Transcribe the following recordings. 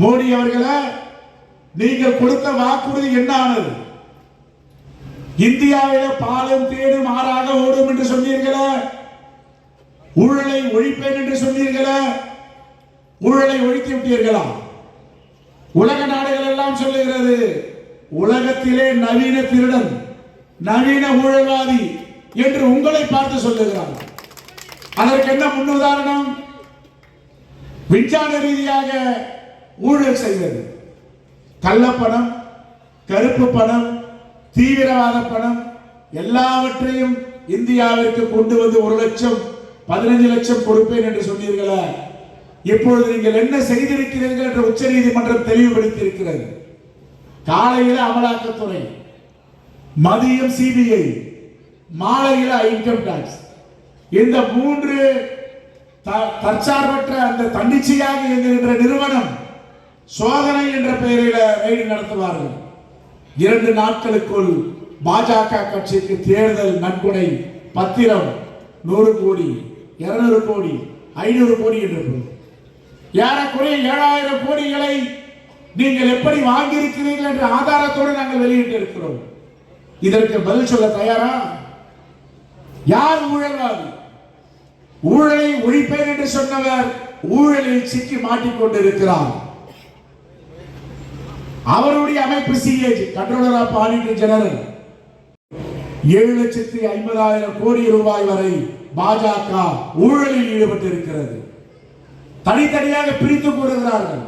மோடி அவர்களே நீங்கள் கொடுத்த வாக்குறுதி என்ன ஆனது இந்தியாவில பாலும் தேடும் ஆறாக ஓடும் என்று சொன்னீர்களே. ஊழலை ஒழிப்பேன் என்று சொன்னீர்களே. ஊழலை ஒழித்து விட்டீர்களா? உலக நாடுகள் எல்லாம் சொல்லுகிறது உலகத்திலே நவீன திருடன் நவீன ஊழல்வாதி என்று உங்களை பார்த்து சொல்லுகிறார் அதற்கு என்ன முன்னுதாரணம்? விஞ்ஞான ரீதியாக ஊழல் செய்வது கள்ளப்பணம் கருப்பு பணம் தீவிரவாத பணம் எல்லாவற்றையும் இந்தியாவிற்கு கொண்டு வந்து ஒரு லட்சம் பதினஞ்சு லட்சம் கொடுப்பேன் என்று சொன்னீர்களா. இப்பொழுது நீங்கள் என்ன செய்திருக்கிறீர்கள் என்று உச்ச நீதிமன்றம் தெளிவுபடுத்தி இருக்கிறது காலையில் அமலாக்கத்துறை மதியம் சிபிஐ மாலையில் இன்கம் டாக்ஸ் இந்த மூன்று த- தற்சார்பற்ற அந்த தன்னிச்சையாக இயங்குகின்ற நிறுவனம் சோதனை என்ற பெயரில் ரைடு நடத்துவார்கள். இரண்டு நாட்களுக்குள் பாஜக கட்சிக்கு தேர்தல் நன்கொடை பத்திரம் நூறு கோடி இருநூறு கோடி ஐநூறு கோடி என்று ஏறக்குறைய ஏழாயிரம் கோடிகளை நீங்கள் எப்படி வாங்கியிருக்கிறீர்கள் என்ற ஆதாரத்தோடு நாங்கள் வெளியிட்டு இருக்கிறோம். இதற்கு பதில் சொல்ல தயாரா? யார் ஊழல்வாதி? ஊழலை ஒழிப்பேன் என்று சொன்னவர் ஊழலில் சிக்கி மாட்டிக்கொண்டிருக்கிறார். அவருடைய அமைப்பு CAG controller of auditor general. ஏழு லட்சத்தி ஐம்பதாயிரம் கோடி ரூபாய் வரை பாஜக ஊழலில் ஈடுபட்டிருக்கிறது. தனித்தனியாக பிரித்து கூறுகிறார்கள்.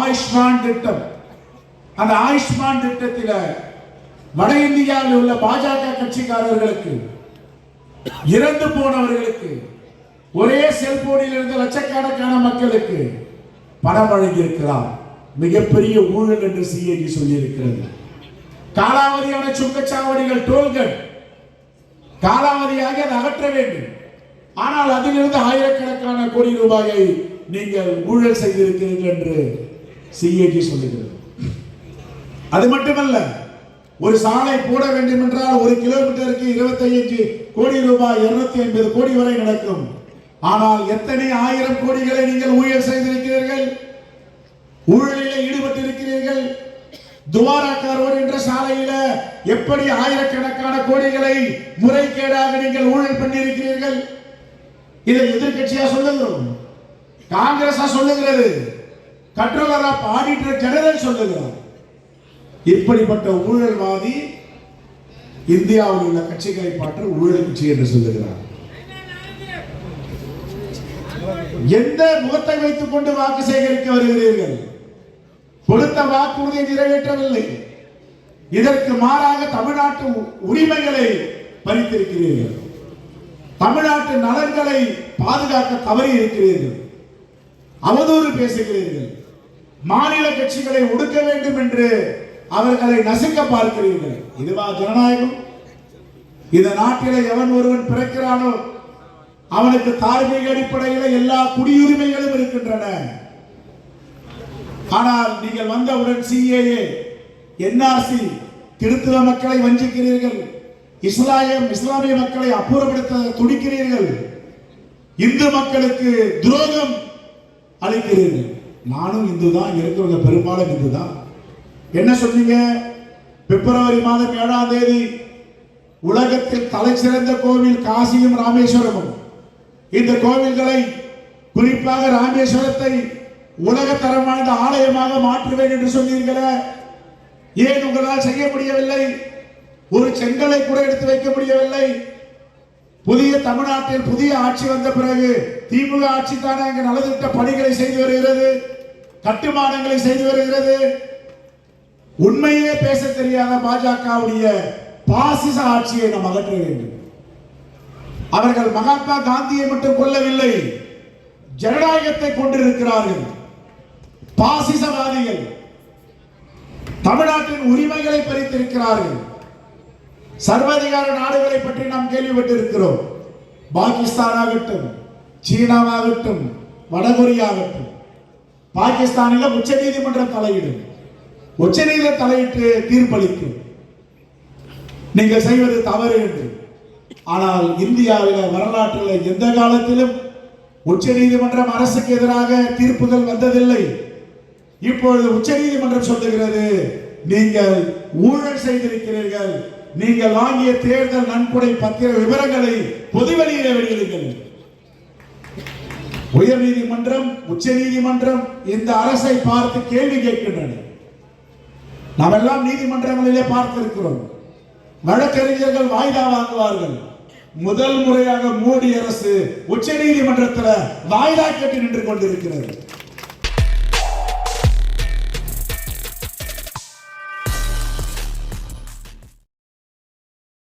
ஆயுஷ்மான் திட்டம். அந்த ஆயுஷ்மான் திட்டத்தில் வட இந்தியாவில் உள்ள பாஜக கட்சிக்காரர்களுக்கு இறந்து போனவர்களுக்கு ஒரே செல்போனில் இருந்த லட்சக்கணக்கான மக்களுக்கு பணம் வழங்கியிருக்கிறார். மிகப்பெரிய ஊழல் என்று சிஏஜி சொல்லியிருக்கிறது. காலாவதியான சுங்கச்சாவடிகள் டோல்கட் காலாவதியாக அதை அகற்ற வேண்டும். ஆனால் அதிலிருந்து ஆயிரக்கணக்கான கோடி ரூபாயை நீங்கள் ஊழல் செய்திருக்கிறீர்கள் என்று சிஏஜி சொல்லுகிறது. அது மட்டுமல்ல ஒரு சாலை போட வேண்டும் என்றால் ஒரு கிலோமீட்டருக்கு 25 கோடி ரூபாய் 250 ஐம்பது கோடி வரை நடக்கும். ஆனால் எத்தனை ஆயிரம் கோடிகளை நீங்கள் ஊழல் செய்திருக்கிறீர்கள்? ஊழலில் ஈடுபட்டிருக்கிறீர்கள். துவாரா துவாராக்காரோர் என்ற சாலையில எப்படி ஆயிரக்கணக்கான கோடிகளை முறைகேடாக நீங்கள் ஊழல் பண்ணியிருக்கிறீர்கள்? இதை எதிர்கட்சியா சொல்லுகிறோம் காங்கிரஸா சொல்லுகிறது. கண்ட்ரோலர் ஆஃப் ஆடிட்டர் ஜெனரல் சொல்லுகிறார். இப்படிப்பட்ட ஊழல்வாதி இந்தியாவில் உள்ள கட்சிகளை பாற்று ஊழல் கட்சி என்று சொல்லுகிறார். எந்த முகத்தை வைத்துக் கொண்டு வாக்கு சேகரிக்க வருகிறீர்கள்? கொடுத்த வாக்குறுதியை நிறைவேற்றவில்லை. இதற்கு மாறாக தமிழ்நாட்டு உரிமைகளை பறித்திருக்கிறீர்கள். தமிழ்நாட்டு நலன்களை பாதுகாக்க தவறி இருக்கிறீர்கள். அவதூறு பேசுகிறீர்கள். மாநில கட்சிகளை ஒடுக்க வேண்டும் என்று அவர்களை நசுக்க பார்க்கிறீர்கள். இதுவா ஜனநாயகம்? இந்த நாட்டிலே எவன் ஒருவன் பிறக்கிறானோ அவனுக்கு தார்மீக அடிப்படையில் எல்லா குடியுரிமைகளும் இருக்கின்றன. ஆனால் நீங்கள் வந்தவுடன் சிஏஏ என்ஆர்சி கிறித்துவ மக்களை வஞ்சிக்கிறீர்கள் இஸ்லாமியம் இஸ்லாமிய மக்களை அப்புறப்படுத்த துடிக்கிறீர்கள் இந்து மக்களுக்கு துரோகம் அளிக்கிறீர்கள். நானும் இந்து தான் இருக்கிறவங்க பெரும்பாலும் இந்து தான். என்ன சொன்னீங்க? பிப்ரவரி மாதம் ஏழாம் தேதி உலகத்தில் தலை சிறந்த கோவில் காசியும் ராமேஸ்வரமும். இந்த கோவில்களை குறிப்பாக ராமேஸ்வரத்தை உலகத்தரம் வாய்ந்த ஆலயமாக மாற்றுவேன் என்று சொன்னீர்களே. ஏன் உங்களால் செய்ய முடியவில்லை? ஒரு செங்கலை கூட எடுத்து வைக்க முடியவில்லை. புதிய தமிழ்நாட்டில் புதிய ஆட்சி வந்த பிறகு திமுக ஆட்சி தானே அங்கு நலத்திட்ட பணிகளை செய்து வருகிறது கட்டுமானங்களை செய்து வருகிறது. உண்மையே பேச தெரியாத பாஜகவுடைய பாசிச ஆட்சியை நாம் அகற்ற வேண்டும். அவர்கள் மகாத்மா காந்தியை மட்டும் கொல்லவில்லை ஜனநாயகத்தை கொண்டிருக்கிறார்கள். பாசிசவாதிகள் தமிழ்நாட்டின் உரிமைகளை பறித்திருக்கிறார்கள். சர்வதிகார நாடுகளை பற்றி நாம் கேள்விப்பட்டிருக்கிறோம். பாகிஸ்தான் ஆகட்டும் சீனாவாகட்டும் வடகொரியாகட்டும். பாகிஸ்தானில் உச்ச நீதிமன்றம் தலையிடும். உச்ச நீதிமன்ற தலையிட்டு தீர்ப்பளிக்கும். நீங்கள் செய்வது தவறு என்று. ஆனால் இந்தியாவில் வரலாற்றில் எந்த காலத்திலும் உச்ச நீதிமன்றம் அரசுக்கு எதிராக தீர்ப்புகள் வந்ததில்லை. இப்பொழுது உச்சநீதிமன்றம் சொல்லுகிறது நீங்கள் ஊழல் செய்திருக்கிறீர்கள் நீங்கள் வாங்கிய தேர்தல் நன்கொடை பத்திர விவரங்களை பொதுவெளியிலே வெளியிடுங்கள். உயர் நீதிமன்றம் உச்ச நீதிமன்றம் இந்த அரசை பார்த்து கேள்வி கேட்கின்றன. நாம் எல்லாம் நீதிமன்றங்களிலே பார்த்திருக்கிறோம். வழக்கறிஞர்கள் வாய்தா வாங்குவார்கள். முதல் முறையாக மோடி அரசு உச்ச நீதிமன்றத்தில் வாய்தா கேட்டு நின்று கொண்டிருக்கிறது.